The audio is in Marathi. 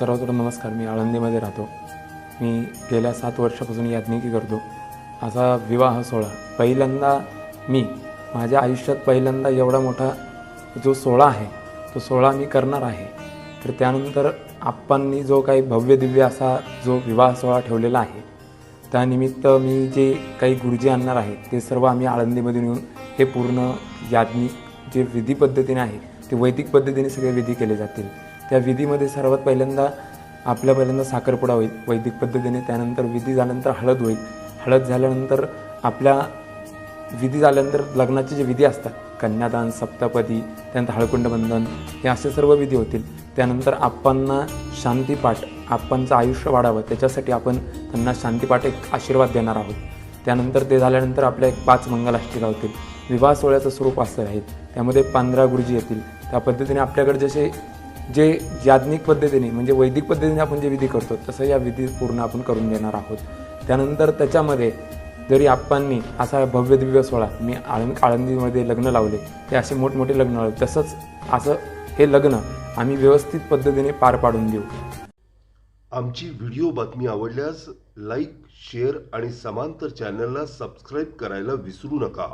सर्वत्र नमस्कार मी आळंदीमध्ये राहतो. मी गेल्या सात वर्षापासून याज्ञिकी करतो. असा विवाह सोहळा पहिल्यांदा मी माझ्या आयुष्यात पहिल्यांदा एवढा मोठा जो सोहळा आहे तो सोहळा मी करणार आहे. तर त्यानंतर आप्पांनी जो काही भव्य दिव्य असा जो विवाह सोहळा ठेवलेला आहे त्यानिमित्त मी जे काही गुरुजी आणणार आहे ते सर्व आम्ही आळंदीमधून येऊन हे पूर्ण याज्ञिक जे विधी पद्धतीने आहे ते वैदिक पद्धतीने सगळे विधी केले जातील. त्या विधीमध्ये सर्वात पहिल्यांदा आपल्या पहिल्यांदा साखरपुडा होईल वैदिक पद्धतीने. त्यानंतर विधी झाल्यानंतर हळद होईल. हळद झाल्यानंतर आपल्या विधी झाल्यानंतर लग्नाचे जे विधी असतात कन्यादान सप्तपदी त्यानंतर हळकुंड बंधन हे असे सर्व विधी होतील. त्यानंतर आप्पांना शांतीपाठ आप्पांचं आयुष्य वाढावं त्याच्यासाठी आपण त्यांना शांतीपाठ एक आशीर्वाद देणार आहोत. त्यानंतर ते झाल्यानंतर आपल्या एक पाच मंगलाष्टिका होतील. विवाह सोहळ्याचं स्वरूप असं आहे. त्यामध्ये पंधरा गुरुजी येतील. त्या पद्धतीने आपल्याकडे जसे जे याज्ञिक पद्धतीने म्हणजे वैदिक पद्धतीने आपण जे विधी करतो तसं या विधी पूर्ण आपण करून देणार आहोत. त्यानंतर त्याच्यामध्ये जरी आप्पांनी असा भव्य दिव्य सोहळा मी आळंद आळंदीमध्ये लग्न लावले ते असे मोठमोठे लग्न लावले तसंच असं हे लग्न आम्ही व्यवस्थित पद्धतीने पार पाडून देऊ. आमची व्हिडिओ बातमी आवडल्यास लाईक शेअर आणि समांतर चॅनलला सबस्क्राईब करायला विसरू नका.